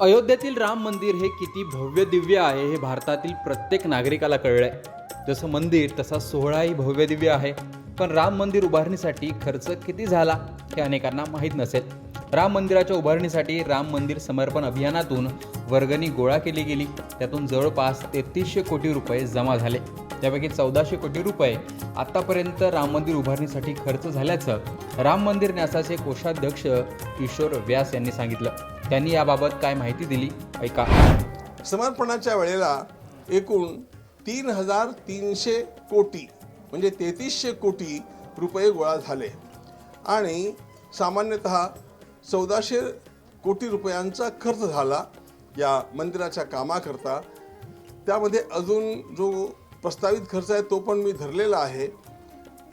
अयोध्येतील राम मंदिर हे किती भव्य दिव्य आहे हे भारतातील प्रत्येक नागरिकाला कळलंय. जसं मंदिर तसा सोहळाही भव्य दिव्य आहे. पण राम मंदिर उभारणीसाठी खर्च किती झाला हे अनेकांना माहीत नसेल. राम मंदिराच्या उभारणीसाठी राम मंदिर समर्पण अभियानातून वर्गणी गोळा केली गेली. त्यातून जवळपास तेहतीसशे कोटी रुपये जमा झाले. त्यापैकी चौदाशे कोटी रुपये आतापर्यंत राम मंदिर उभारणीसाठी खर्च झाल्याचं राम मंदिर न्यासाचे कोषाध्यक्ष किशोर व्यास यांनी सांगितलं. त्यांनी याबाबत काय माहिती दिली? ऐका. समर्पणाच्या वेळेला एकूण तीन हजार तीनशे कोटी म्हणजे तेहतीसशे कोटी रुपये गोळा झाले. आणि सामान्यतः चौदाशे कोटी रुपयांचा खर्च झाला या मंदिराच्या कामाकरता. त्यामध्ये अजून जो प्रस्तावित खर्च आहे तो पण मी धरलेला आहे.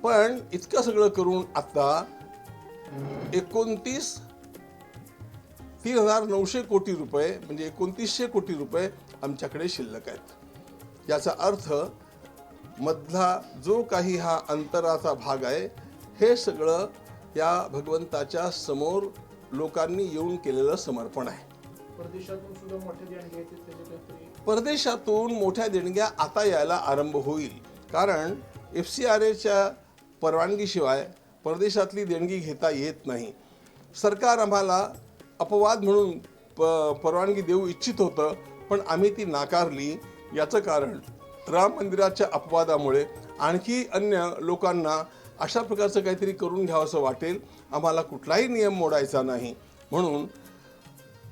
पण इतकं सगळं करून आत्ता एकोणतीस तीन हजार नऊशे कोटी रुपये म्हणजे एकोणतीसशे कोटी रुपये आमच्याकडे शिल्लक आहेत. याचा अर्थ मधला जो काही हा अंतराचा भाग आहे हे सगळं या भगवंताच्या समोर लोकांनी येऊन केलेलं समर्पण आहे. परदेशातून मोठ्या देणग्या आता यायला आरंभ होईल. कारण एफ सी आर एच्या परवानगीशिवाय परदेशातली देणगी घेता येत नाही. सरकार आम्हाला अपवाद म्हणून प परवानगी देऊ इच्छित होतं पण आम्ही ती नाकारली. याचं कारण राम मंदिराच्या अपवादामुळे आणखी अन्य लोकांना अशा प्रकारचं काहीतरी करून घ्यावंसं वाटेल. आम्हाला कुठलाही नियम मोडायचा नाही. म्हणून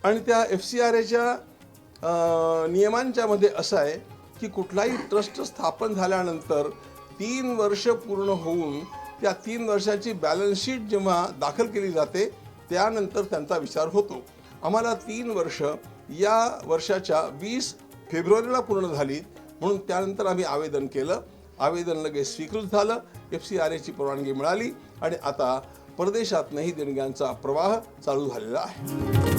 आणि त्या एफ सी आर एच्या नियमांच्यामध्ये असं आहे की कुठलाही ट्रस्ट स्थापन झाल्यानंतर तीन वर्ष पूर्ण होऊन त्या तीन वर्षाची बॅलन्स शीट जेव्हा दाखल केली जाते त्यानंतर त्यांचा विचार होतो. आम्हाला तीन वर्ष या वर्षाच्या वीस फेब्रुवारीला पूर्ण झाली. म्हणून त्यानंतर आम्ही आवेदन केलं. आवेदन लगेच स्वीकृत झालं. एफ सी आर एची परवानगी मिळाली. आणि आता परदेशातनंही देणग्यांचा प्रवाह चालू झालेला आहे.